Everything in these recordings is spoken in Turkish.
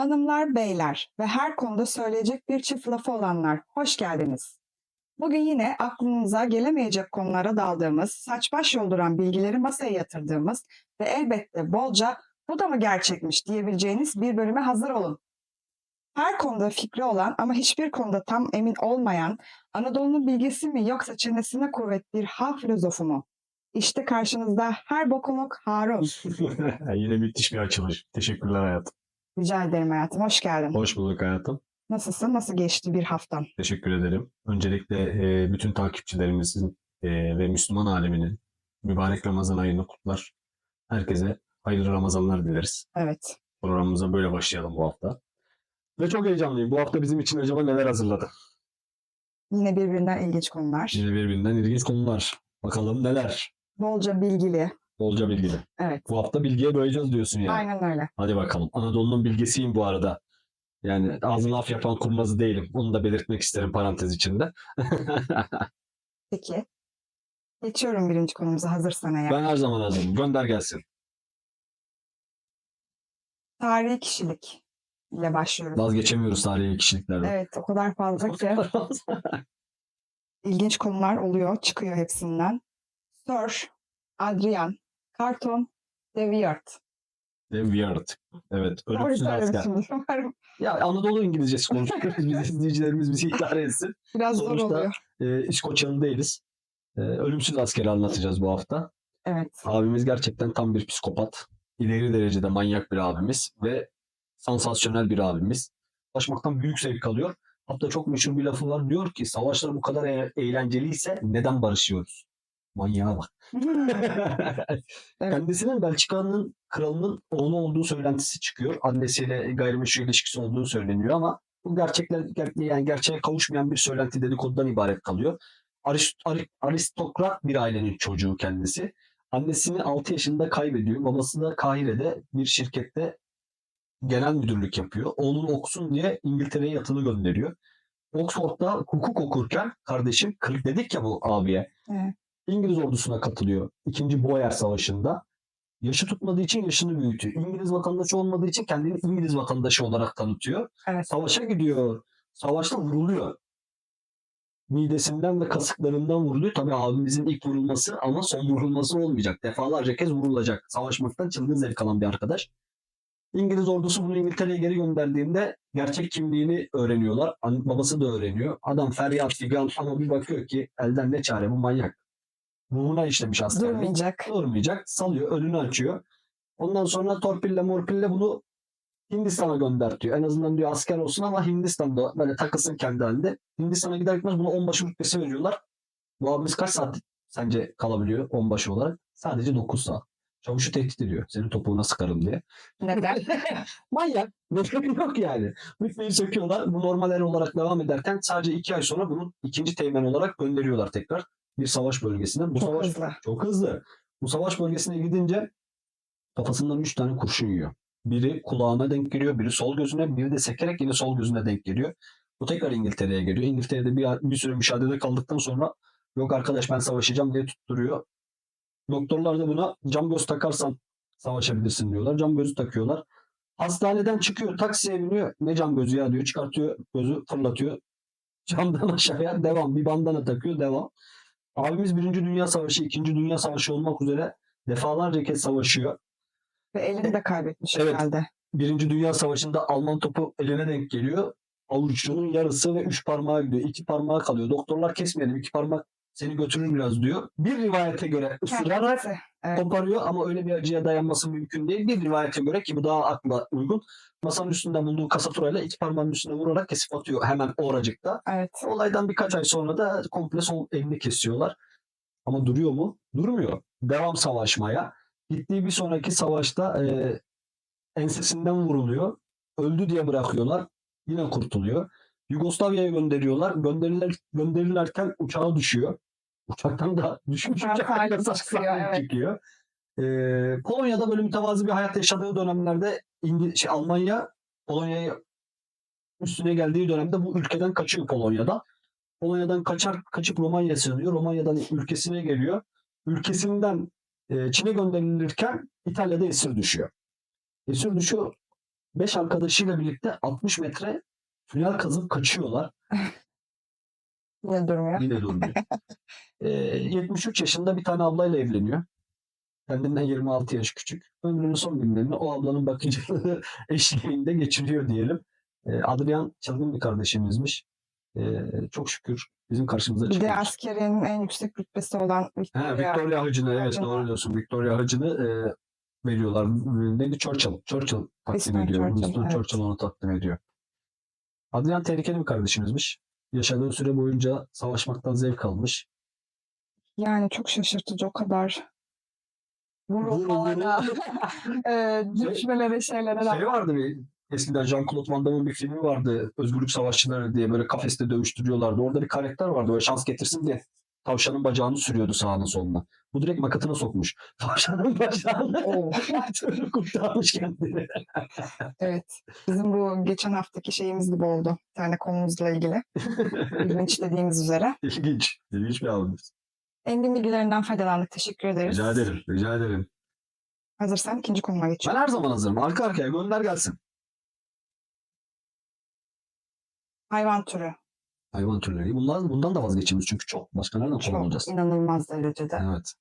Hanımlar, beyler ve her konuda söyleyecek bir çift lafı olanlar, hoş geldiniz. Bugün yine aklınıza gelemeyecek konulara daldığımız, saç baş yolduran bilgileri masaya yatırdığımız ve elbette bolca bu da mı gerçekmiş diyebileceğiniz bir bölüme hazır olun. Her konuda fikri olan ama hiçbir konuda tam emin olmayan, Anadolu'nun bilgisi mi yoksa çenesine kuvvet bir halk filozofu mu? İşte karşınızda her bokuluk Harun. Yine müthiş bir açılış. Teşekkürler hayatım. Rica ederim hayatım, hoş geldin. Hoş bulduk hayatım. Nasılsın, nasıl geçti bir haftan? Teşekkür ederim. Öncelikle e, bütün takipçilerimizin e, ve Müslüman aleminin mübarek Ramazan ayını kutlar. Herkese hayırlı Ramazanlar dileriz. Evet. Programımıza böyle başlayalım bu hafta. Ve çok heyecanlıyım. Bu hafta bizim için acaba neler hazırladı? Yine birbirinden ilginç konular. Yine birbirinden ilginç konular. Bakalım neler? Bolca bilgili. Bolca bilgili. Evet. Bu hafta bilgiye doyacağız diyorsun yani. Aynen öyle. Hadi bakalım. Anadolu'nun bilgesiyim bu arada. Yani ağzına laf yapan kurnazı değilim. Onu da belirtmek isterim parantez içinde. Peki. Geçiyorum birinci konumuza hazırsan eğer. Ben her zaman hazırım. Gönder gelsin. Tarihi kişilik ile başlıyoruz. Vazgeçemiyoruz tarihi kişiliklerden. Evet o kadar fazla ki ilginç konular oluyor, çıkıyor hepsinden. Sir Adrian Carton de. The Weird. Evet. Ölümsüz asker. Ya Anadolu İngilizcesi konuşuyoruz. Biz izleyicilerimiz bizi idare etsin. Biraz zor Sonuçta- oluyor. Ee, İskoçyalı değiliz. Ee, ölümsüz askeri anlatacağız bu hafta. Evet. Abimiz gerçekten tam bir psikopat. İleri derecede manyak bir abimiz ve sansasyonel bir abimiz. Savaşmaktan büyük zevk alıyor. Hatta çok meşhur bir lafı var. Diyor ki savaşlar bu kadar e- eğlenceliyse neden barışıyoruz? Manyağa bak. Evet. Kendisinin Belçika'nın kralının oğlu olduğu söylentisi çıkıyor. Annesiyle gayrimeşru ilişkisi olduğu söyleniyor ama bu gerçekler ger- yani gerçeğe kavuşmayan bir söylenti dedikodudan ibaret kalıyor. Arist- ari- aristokrat bir ailenin çocuğu kendisi. Annesini 6 yaşında kaybediyor. Babası da Kahire'de bir şirkette genel müdürlük yapıyor. Oğlunu okusun diye İngiltere'ye yatılı gönderiyor. Oxford'da hukuk okurken kardeşim kırk dedik ya bu abiye. Evet. İngiliz ordusuna katılıyor. İkinci Boer Savaşı'nda. Yaşı tutmadığı için yaşını büyütüyor. İngiliz vatandaşı olmadığı için kendini İngiliz vatandaşı olarak tanıtıyor. Evet. Savaşa gidiyor. Savaşta vuruluyor. Midesinden ve kasıklarından vuruluyor. Tabii abimizin ilk vurulması ama son vurulması olmayacak. Defalarca kez vurulacak. Savaşmaktan çılgın zevk alan bir arkadaş. İngiliz ordusu bunu İngiltere'ye geri gönderdiğinde gerçek kimliğini öğreniyorlar. Babası da öğreniyor. Adam feryat figan ama bir bakıyor ki elden ne çare bu manyak. Ruhuna işlemiş askerlik. Durmayacak. Durmayacak. Salıyor. Önünü açıyor. Ondan sonra torpille morpille bunu Hindistan'a göndertiyor. En azından diyor asker olsun ama Hindistan'da böyle takılsın kendi halinde. Hindistan'a gider gitmez buna onbaşı rütbesi veriyorlar. Bu abimiz kaç saat sence kalabiliyor onbaşı olarak? Sadece 9 saat. Çavuşu tehdit ediyor. Senin topuğuna sıkarım diye. Neden? Manyak. Nefret yok yani. Rütbeyi söküyorlar. Bu normal er olarak devam ederken sadece 2 ay sonra bunu ikinci teğmen olarak gönderiyorlar tekrar. Bir savaş bölgesine. Bu Çok savaş hızlı. çok hızlı. Bu savaş bölgesine gidince kafasından 3 tane kurşun yiyor. Biri kulağına denk geliyor, biri sol gözüne, biri de sekerek yine sol gözüne denk geliyor. Bu tekrar İngiltere'ye geliyor. İngiltere'de bir, bir süre müşahede kaldıktan sonra yok arkadaş ben savaşacağım diye tutturuyor. Doktorlar da buna cam göz takarsan savaşabilirsin diyorlar. Cam gözü takıyorlar. Hastaneden çıkıyor, taksiye biniyor. Ne cam gözü ya diyor. Çıkartıyor gözü, fırlatıyor. Camdan aşağıya devam. Bir bandana takıyor, devam. Abimiz Birinci Dünya Savaşı, İkinci Dünya Savaşı olmak üzere defalarca kez savaşıyor. Ve elini de kaybetmiş Evet. herhalde. Birinci Dünya Savaşı'nda Alman topu eline denk geliyor. Avuçunun yarısı ve üç parmağı gidiyor. İki parmağı kalıyor. Doktorlar kesmeyelim. iki parmak seni götürür biraz diyor. Bir rivayete göre ısırarak. Evet. koparıyor ama öyle bir acıya dayanması mümkün değil. Bir rivayete göre ki bu daha akla uygun. Masanın üstünde bulduğu kasaturayla iki parmağının üstüne vurarak kesip atıyor hemen oracıkta. Evet. Olaydan birkaç ay sonra da komple sol elini kesiyorlar. Ama duruyor mu? Durmuyor. Devam savaşmaya. Gittiği bir sonraki savaşta e, ensesinden vuruluyor. Öldü diye bırakıyorlar. Yine kurtuluyor. Yugoslavya'ya gönderiyorlar. Gönderiler, gönderirlerken uçağa düşüyor. Uçaktan da düşmüş uçaktan da çıkıyor, çıkıyor. E, Polonya'da böyle mütevazı bir hayat yaşadığı dönemlerde İngil şey, Almanya Polonya'ya üstüne geldiği dönemde bu ülkeden kaçıyor Polonya'da. Polonya'dan kaçar kaçıp Romanya'ya sığınıyor. Romanya'dan ülkesine geliyor. Ülkesinden e, Çin'e gönderilirken İtalya'da esir düşüyor. Esir düşüyor. Beş arkadaşıyla birlikte 60 metre tünel kazıp kaçıyorlar. Yine durmuyor. Yine durmuyor. Ee, 73 yaşında bir tane ablayla evleniyor. Kendinden 26 yaş küçük. Ömrünün son günlerini o ablanın bakıcılığı eşliğinde geçiriyor diyelim. Ee, Adrian çılgın bir kardeşimizmiş. Ee, çok şükür bizim karşımıza Bir de çıkmış. askerin en yüksek rütbesi olan Ha, Victoria. Victoria Hacı'nı evet Hacı'nı. doğru diyorsun. Victoria Hacı'nı e, veriyorlar. Neydi? Churchill. Churchill takdim Winston ediyor. Churchill, Winston evet. Churchill onu takdim ediyor. Adrian tehlikeli bir kardeşimizmiş. Yaşadığı süre boyunca savaşmaktan zevk almış. Yani çok şaşırtıcı o kadar vurulmalara, e, düşmelere, şeylere Şey vardı bir eskiden Jean-Claude Van Damme'ın bir filmi vardı. Özgürlük Savaşçıları diye böyle kafeste dövüştürüyorlardı. Orada bir karakter vardı. Böyle şans getirsin diye tavşanın bacağını sürüyordu sağına soluna. Bu direkt makatına sokmuş. Tavşanın bacağını her türlü kurtarmış kendini. Evet. Bizim bu geçen haftaki şeyimiz gibi oldu. Bir tane konumuzla ilgili. İlginç dediğimiz üzere. İlginç. İlginç bir abimiz. Engin bilgilerinden faydalandık. Teşekkür ederiz. Rica ederim. Rica ederim. Hazırsan ikinci konuma Ben geçiyorum. her zaman hazırım. Arka arkaya gönder gelsin. Hayvan türü. Hayvan türleri. Bunlar, bundan da vazgeçemiyoruz çünkü çok. Başka nereden Çok kullanacağız? inanılmaz derecede. Evet.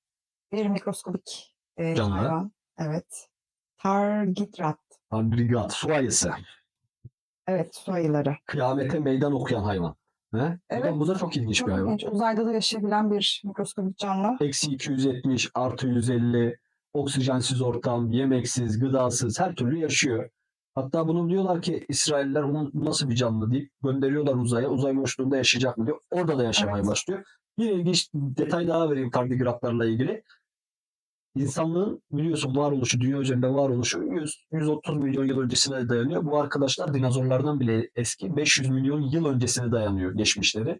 Bir mikroskobik e, Canlı. hayvan. Evet. Targitrat. Abrigat. Su ayısı. Evet, su ayıları. Kıyamete meydan okuyan hayvan. He? Bu, da, Evet. bu da çok ilginç Çok bir hayvan. ilginç. Uzayda da yaşayabilen bir mikroskobik canlı. Eksi 270, artı 150, oksijensiz ortam, yemeksiz, gıdasız her türlü yaşıyor. Hatta bunu diyorlar ki İsrailler "Ulan bu nasıl bir canlı deyip gönderiyorlar uzaya. Uzay boşluğunda yaşayacak mı diyor. Orada da yaşamaya Evet. başlıyor. Bir ilginç detay daha vereyim tardigratlarla ilgili. İnsanlığın biliyorsun varoluşu, dünya üzerinde varoluşu 100, 130 milyon yıl öncesine dayanıyor. Bu arkadaşlar dinozorlardan bile eski 500 milyon yıl öncesine dayanıyor geçmişleri.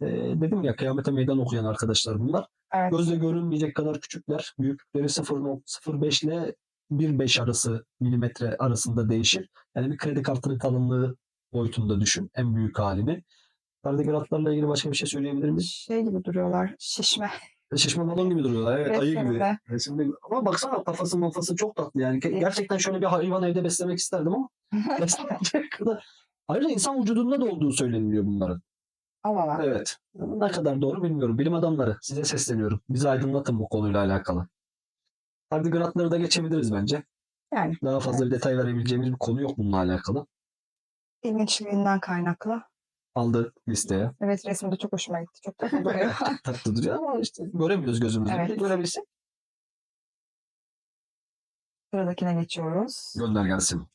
Ee, dedim ya kıyamete meydan okuyan arkadaşlar bunlar. Evet. Gözle görünmeyecek kadar küçükler. Büyüklükleri 0.05 ile 1.5 arası milimetre arasında değişir. Yani bir kredi kartının kalınlığı boyutunda düşün. En büyük halini. Tardigratlarla ilgili başka bir şey söyleyebilir miyiz? Şey gibi duruyorlar. Şişme. Şişme balon gibi duruyorlar. Evet ayı gibi. Resimde. Resimde. Ama baksana kafası mafası çok tatlı yani. Ge- Gerçekten şöyle bir hayvan evde beslemek isterdim ama beslenecek kadar. Ayrıca insan vücudunda da olduğu söyleniliyor bunların. Allah. Evet. Ne kadar doğru bilmiyorum. Bilim adamları size sesleniyorum. Bizi aydınlatın bu konuyla alakalı. Tardigratları da geçebiliriz bence. Yani Daha fazla bir detay verebileceğimiz bir konu yok bununla alakalı. ilginçliğinden kaynaklı. Aldık listeye. Evet resimde çok hoşuma gitti. Çok tatlı duruyor. Tatlı duruyor ama işte göremiyoruz gözümüzle. Evet. Görebilsek Sıradakine geçiyoruz. gönder gelsin.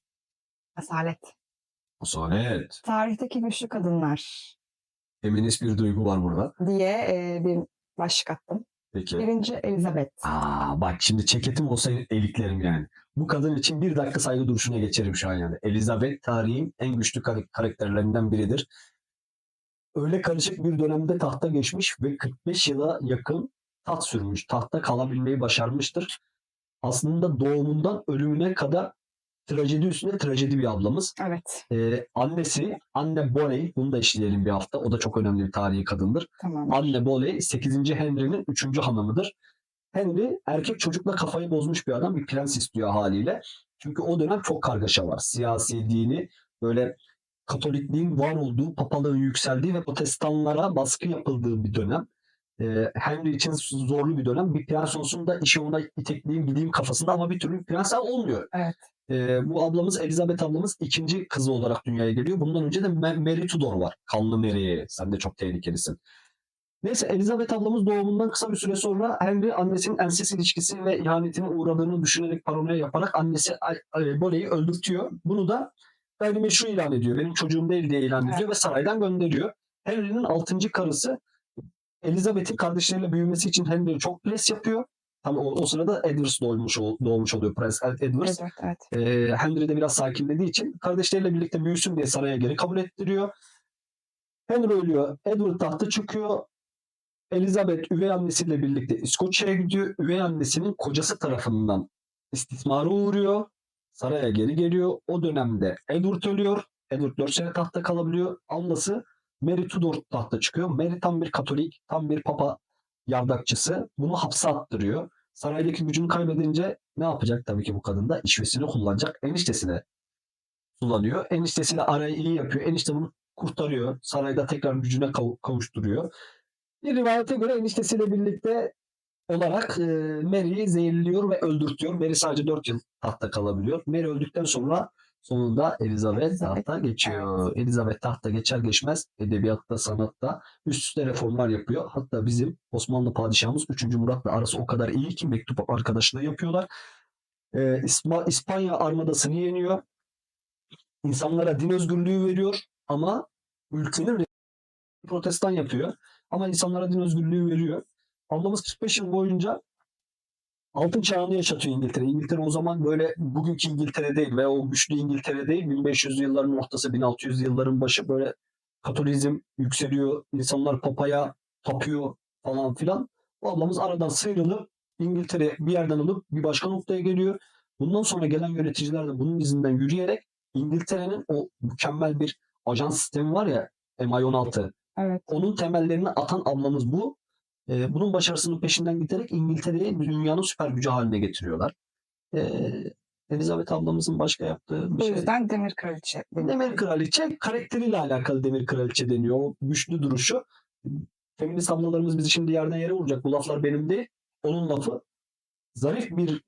Asalet. Asalet. Tarihteki güçlü kadınlar Feminist bir duygu var burada. diye e, bir başlık attım. Peki. Birinci Elizabeth. Aa, bak şimdi ceketim olsa eliklerim yani. Bu kadın için bir dakika saygı duruşuna geçerim şu an yani. Elizabeth tarihin en güçlü kar- karakterlerinden biridir. Öyle karışık bir dönemde tahta geçmiş ve 45 yıla yakın taht sürmüş. Tahta kalabilmeyi başarmıştır. Aslında doğumundan ölümüne kadar trajedi üstüne trajedi bir ablamız. Evet. Ee, annesi Anne Boleyn, bunu da işleyelim bir hafta. O da çok önemli bir tarihi kadındır. Tamam. Anne Boleyn 8. Henry'nin 3. hanımıdır. Henry erkek çocukla kafayı bozmuş bir adam. Bir prens istiyor haliyle. Çünkü o dönem çok kargaşa var. Siyasi, dini, böyle Katolikliğin var olduğu, papalığın yükseldiği ve protestanlara baskı yapıldığı bir dönem. Ee, Henry için zorlu bir dönem. Bir prens olsun da işe ona itekleyeyim gideyim kafasında ama bir türlü prens olmuyor. Evet. Ee, bu ablamız Elizabeth ablamız ikinci kızı olarak dünyaya geliyor. Bundan önce de Ma- Mary Tudor var. Kanlı Mary. Sen de çok tehlikelisin. Neyse Elizabeth ablamız doğumundan kısa bir süre sonra Henry annesinin enses ilişkisi ve ihanetine uğradığını düşünerek paranoya yaparak annesi Boleyn'i öldürtüyor. Bunu da gayrimeşru ilan ediyor. Benim çocuğum değil diye ilan ediyor ve saraydan gönderiyor. Henry'nin altıncı karısı Elizabeth'in kardeşleriyle büyümesi için Henry çok pres yapıyor. Tabii o, o sırada Edward doğmuş, doğmuş oluyor. Prens Edward. Evet. evet. Ee, Henry de biraz sakinlediği için kardeşleriyle birlikte büyüsün diye saraya geri kabul ettiriyor. Henry ölüyor. Edward tahta çıkıyor. Elizabeth üvey annesiyle birlikte İskoçya'ya gidiyor. Üvey annesinin kocası tarafından istismara uğruyor. Saraya geri geliyor. O dönemde Edward ölüyor. Edward 4 sene tahta kalabiliyor. Ablası Mary Tudor tahta çıkıyor. Mary tam bir katolik, tam bir papa yardakçısı. Bunu hapse attırıyor. Saraydaki gücünü kaybedince ne yapacak tabii ki bu kadın da? İşvesini kullanacak. Eniştesine sulanıyor. Eniştesiyle arayı iyi yapıyor. Enişte bunu kurtarıyor. Sarayda tekrar gücüne kav- kavuşturuyor. Bir rivayete göre eniştesiyle birlikte olarak e, Mary'i zehirliyor ve öldürtüyor. Mary sadece 4 yıl tahtta kalabiliyor. Mary öldükten sonra sonunda Elizabeth tahta geçiyor. Elizabeth tahta geçer geçmez edebiyatta, sanatta üst üste reformlar yapıyor. Hatta bizim Osmanlı padişahımız 3. Murat'la arası o kadar iyi ki mektup arkadaşlığı yapıyorlar. E, İsma- İspanya armadasını yeniyor. İnsanlara din özgürlüğü veriyor ama ülkenin protestan yapıyor. Ama insanlara din özgürlüğü veriyor. Ablamız 45 yıl boyunca altın çağını yaşatıyor İngiltere. İngiltere o zaman böyle bugünkü İngiltere değil ve o güçlü İngiltere değil. 1500 yılların ortası, 1600 yılların başı böyle Katolizm yükseliyor. İnsanlar papaya tapıyor falan filan. O ablamız aradan sıyrılıp İngiltere bir yerden alıp bir başka noktaya geliyor. Bundan sonra gelen yöneticiler de bunun izinden yürüyerek İngiltere'nin o mükemmel bir ajans sistemi var ya MI16 Evet. onun temellerini atan ablamız bu. Ee, bunun başarısının peşinden giderek İngiltere'yi dünyanın süper gücü haline getiriyorlar. Ee, Elizabeth ablamızın başka yaptığı bir şey. yüzden Demir Kraliçe. Demir Kraliçe karakteriyle alakalı Demir Kraliçe deniyor. O güçlü duruşu. Feminist ablalarımız bizi şimdi yerden yere vuracak. Bu laflar benim değil. Onun lafı. Zarif bir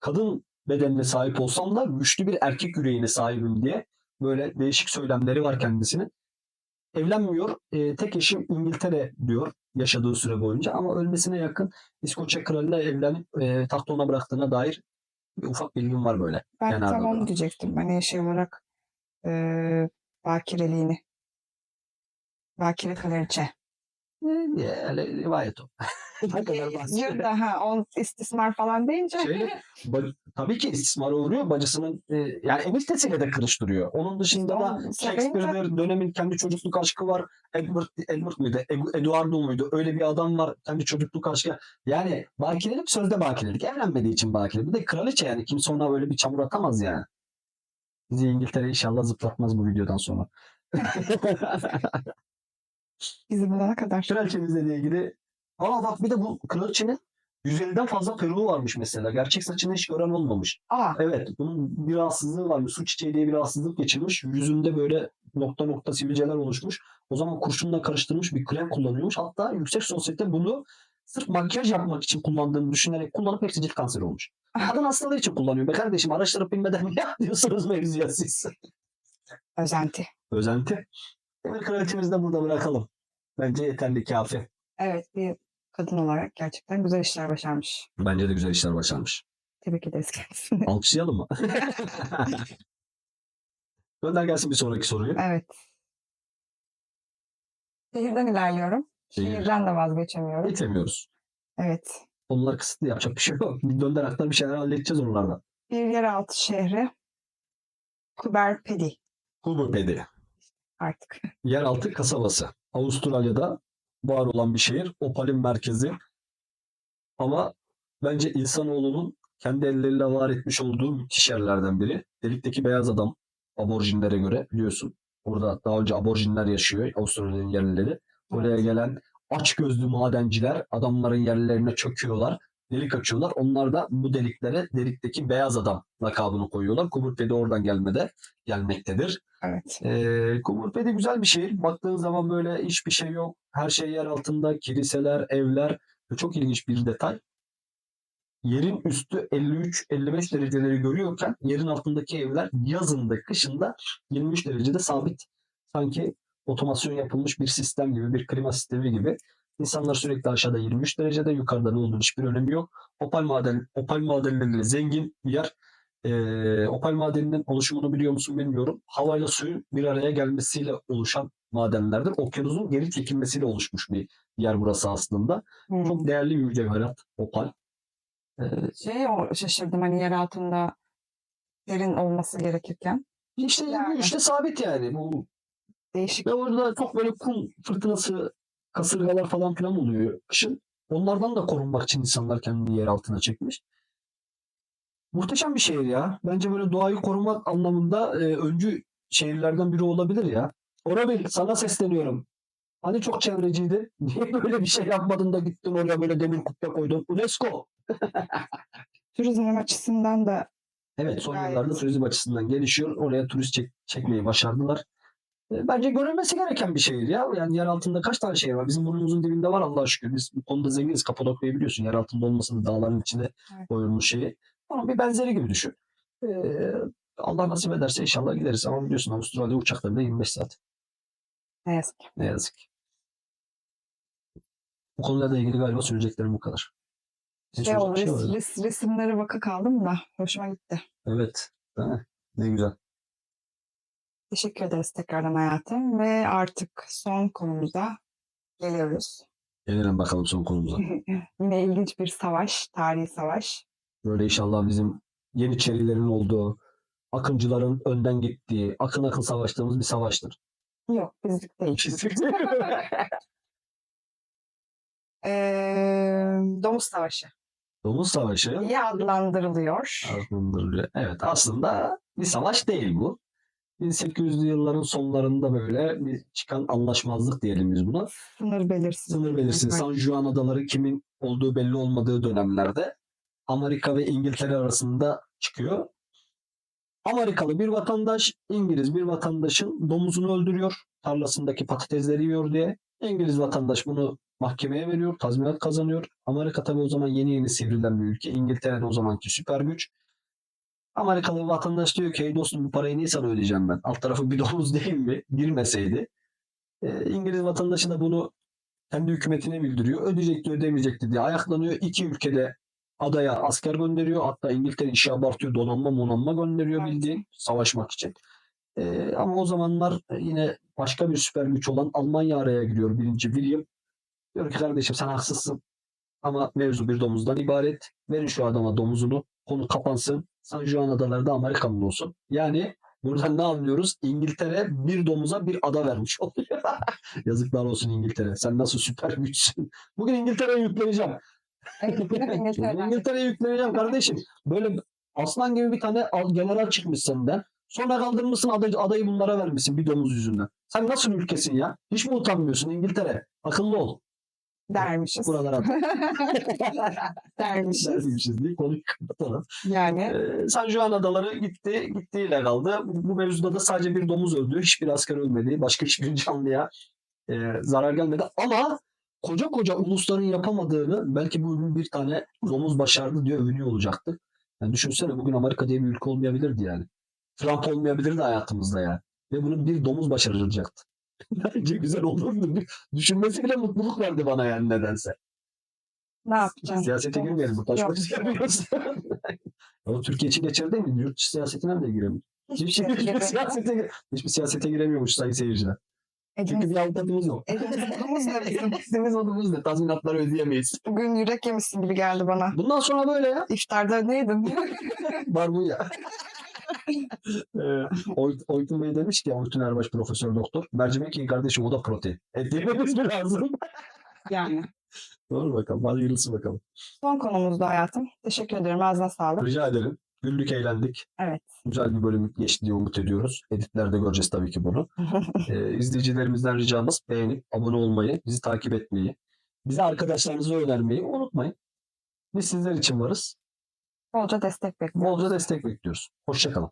kadın bedenine sahip olsam da güçlü bir erkek yüreğine sahibim diye böyle değişik söylemleri var kendisinin. Evlenmiyor. e, tek eşim İngiltere diyor yaşadığı süre boyunca ama ölmesine yakın İskoçya kralıyla evlenip e, tahtı ona bıraktığına dair bir ufak bilgim var böyle. Ben Genelde tam onu diyecektim. Hani şey olarak e, bakireliğini. Bakire Kraliçe. Öyle rivayet o. ne kadar bahsediyor. da ha, on istismar falan deyince Şöyle, ba- tabii ki istismara uğruyor. Bacısının e, yani eniştesiyle de kırıştırıyor. Onun dışında da Shakespeare'dir. Dönemin kendi çocukluk aşkı var. Edward, Edward mıydı? Ed- Eduardo muydu? Öyle bir adam var. Kendi çocukluk aşkı. Yani bakirelik sözde bakirelik. Evlenmediği için bakire. Bir de kraliçe yani. Kimse ona böyle bir çamur atamaz yani. Bizi İngiltere inşallah zıplatmaz bu videodan sonra. bizi bulana kadar. Kraliçemizle ilgili. Aa bak bir de bu kraliçenin 150'den fazla peruğu varmış mesela. Gerçek saçını hiç gören olmamış. Aa, Evet bunun bir rahatsızlığı varmış. Su çiçeği diye bir rahatsızlık geçirmiş. Yüzünde böyle nokta nokta sivilceler oluşmuş. O zaman kurşunla karıştırmış bir krem kullanıyormuş. Hatta yüksek sosyete bunu sırf makyaj yapmak için kullandığını düşünerek kullanıp hepsi cilt kanseri olmuş. Kadın hastalığı için kullanıyor. Be kardeşim araştırıp bilmeden ne yapıyorsunuz mevzuya siz? özenti. Özenti. Demir kraliçemizi de burada bırakalım. Bence yeterli kafi. Evet bir kadın olarak gerçekten güzel işler başarmış. Bence de güzel işler başarmış. Tebrik ederiz kendisini. Alkışlayalım mı? Gönder gelsin bir sonraki soruyu. Evet. Şehirden ilerliyorum. Şehir. Şehirden de vazgeçemiyorum. Geçemiyoruz. Evet. Onlar kısıtlı yapacak bir şey yok. Bir dönder aktar bir şeyler halledeceğiz onlardan. Bir yeraltı şehri. Kuberpedi Hubepedi. artık. Yeraltı kasabası. Avustralya'da var olan bir şehir. Opal'in merkezi. Ama bence insanoğlunun kendi elleriyle var etmiş olduğu müthiş yerlerden biri. Delikteki beyaz adam aborjinlere göre biliyorsun. Orada daha önce aborjinler yaşıyor. Avustralya'nın yerlileri. Oraya gelen aç gözlü madenciler adamların yerlerine çöküyorlar. Delik açıyorlar. Onlar da bu deliklere delikteki beyaz adam lakabını koyuyorlar. Kumurpedi oradan gelmede gelmektedir. Evet. Ee, Kumurpedi güzel bir şehir. Baktığın zaman böyle hiçbir şey yok. Her şey yer altında. Kiliseler, evler. Çok ilginç bir detay. Yerin üstü 53-55 dereceleri görüyorken yerin altındaki evler yazında, kışında 23 derecede sabit. Sanki otomasyon yapılmış bir sistem gibi, bir klima sistemi gibi. İnsanlar sürekli aşağıda 23 derecede, yukarıda ne olduğunu hiçbir önemi yok. Opal maden, opal madenleriyle zengin bir yer. Ee, opal madeninin oluşumunu biliyor musun bilmiyorum. Havayla suyun bir araya gelmesiyle oluşan madenlerdir. Okyanusun geri çekilmesiyle oluşmuş bir yer burası aslında. Hmm. Çok değerli bir mücevherat opal. Ee, Şey o şaşırdım hani yer altında derin olması gerekirken. işte Yani. işte sabit yani. Bu Değişik. Ve orada çok böyle kum fırtınası, kasırgalar falan filan oluyor kışın. Onlardan da korunmak için insanlar kendini yer altına çekmiş. Muhteşem bir şehir ya. Bence böyle doğayı korumak anlamında e, öncü şehirlerden biri olabilir ya. Orabil sana sesleniyorum. Hani çok çevreciydi. Niye böyle bir şey yapmadın da gittin oraya böyle demir kubbe koydun? UNESCO. Turizm açısından da Evet son Gayet. yıllarda turizm açısından gelişiyor. Oraya turist çek- çekmeyi başardılar. E, Bence görülmesi gereken bir şehir ya. Yani yer altında kaç tane şehir var? Bizim burnumuzun dibinde var Allah'a şükür. Biz bu konuda zenginiz. Kapadokya'yı biliyorsun. Yer altında olmasın dağların içine Evet. koyulmuş şeyi. Ama bir benzeri gibi düşün. E, Allah nasip ederse inşallah gideriz. Ama biliyorsun Avustralya uçaklarında 25 saat. Ne yazık ki. Ne yazık ki. Bu konuyla ilgili galiba söyleyeceklerim bu kadar. Sizin Şey, o bir res- res- resimlere baka kaldım da hoşuma gitti. Evet. Mi? Ne güzel. Teşekkür ederiz tekrardan hayatım ve artık son konumuza geliyoruz. Gelelim bakalım son konumuza. Yine ilginç bir savaş, tarihi savaş. Böyle inşallah bizim Yeniçerilerin olduğu, akıncıların önden gittiği, akın akın savaştığımız bir savaştır. Yok bizlik değil. Ee, Domuz Savaşı Domuz Savaşı diye adlandırılıyor. adlandırılıyor. Evet aslında bir savaş değil bu. 1800'lü yılların sonlarında böyle bir çıkan anlaşmazlık diyelim biz buna. Sınır belirsiz. Sınır belirsiz. San Juan adaları kimin olduğu belli olmadığı dönemlerde Amerika ve İngiltere arasında çıkıyor. Amerikalı bir vatandaş İngiliz bir vatandaşın domuzunu öldürüyor. Tarlasındaki patatesleri yiyor diye. İngiliz vatandaş bunu mahkemeye veriyor. Tazminat kazanıyor. Amerika tabii o zaman yeni yeni sivrilen bir ülke. İngiltere de o zamanki süper güç. Amerikalı vatandaş diyor ki "Hey dostum bu parayı niye sana ödeyeceğim ben? Alt tarafı bir domuz değil mi? Girmeseydi. Ee, İngiliz vatandaşı da bunu kendi hükümetine bildiriyor. Ödeyecekti ödemeyecekti diye ayaklanıyor. İki ülkede adaya asker gönderiyor. Hatta İngiltere işi abartıyor. Donanma monanma gönderiyor bildiğin savaşmak için. Ee, ama o zamanlar yine başka bir süper güç olan Almanya araya giriyor. Birinci William. Diyor ki kardeşim sen haksızsın. Ama mevzu bir domuzdan ibaret. Verin şu adama domuzunu. Konu kapansın. San Juan adaları da Amerikan'ın olsun. Yani buradan ne anlıyoruz? İngiltere bir domuza bir ada vermiş oluyor. Yazıklar olsun İngiltere. Sen nasıl süper güçsün. Bugün İngiltere'ye yükleneceğim. İngiltere'ye yükleneceğim kardeşim. Böyle aslan gibi bir tane al- general çıkmış senden. Sonra kaldırmışsın adayı, adayı bunlara vermişsin bir domuz yüzünden. Sen nasıl ülkesin ya? Hiç mi utanmıyorsun İngiltere? Akıllı ol. Dermişiz. Buralara dermişiz. dermişiz diye konuyu kapatalım. Yani Ee, San Juan adaları gitti, gittiğiyle kaldı. Bu, bu mevzuda da sadece bir domuz öldü. Hiçbir asker ölmedi. Başka hiçbir canlıya e, zarar gelmedi. Ama koca koca ulusların yapamadığını belki bugün bir tane domuz başardı diye övünüyor olacaktı. Yani düşünsene bugün Amerika diye bir ülke olmayabilirdi yani. Trump olmayabilirdi hayatımızda yani. Ve bunu bir domuz başaracaktı. Bence güzel olurdu. Düşünmesi bile mutluluk verdi bana yani nedense. ne yapacağız? Siyasete girmeyelim. Bu polis yapıyoruz. Ama Türkiye için geçerli değil mi? Yurt dışı siyasetine de giremiyor. Hiçbir şey hiçbir, siyasete, hiçbir siyasete giremiyormuş sayın seyirciler. Çünkü bir avukatımız yok. kolumuz ne bizim? Bizim odamız ne? Tazminatları ödeyemeyiz. Bugün yürek yemişsin gibi geldi bana. Bundan sonra böyle ya. İftarda neydin? Barbunya. Ee, Oy- Oytun Bey demiş ki Oytun Erbaş Profesör Doktor. Mercimek yiyin kardeşim o da protein. Et yememiz mi lazım? yani. Doğru bakalım. Hadi yürüsün bakalım. Son konumuzda hayatım. Teşekkür ederim. Ağzına sağlık. Rica ederim. Güldük eğlendik. Evet. Güzel bir bölüm geçti diye umut ediyoruz. Editlerde göreceğiz tabii ki bunu. Ee, izleyicilerimizden ricamız beğenip abone olmayı, bizi takip etmeyi, bize arkadaşlarınızı önermeyi unutmayın. Biz sizler için varız. Bolca destek bekliyorum. Bolca destek bekliyoruz. Hoşçakalın.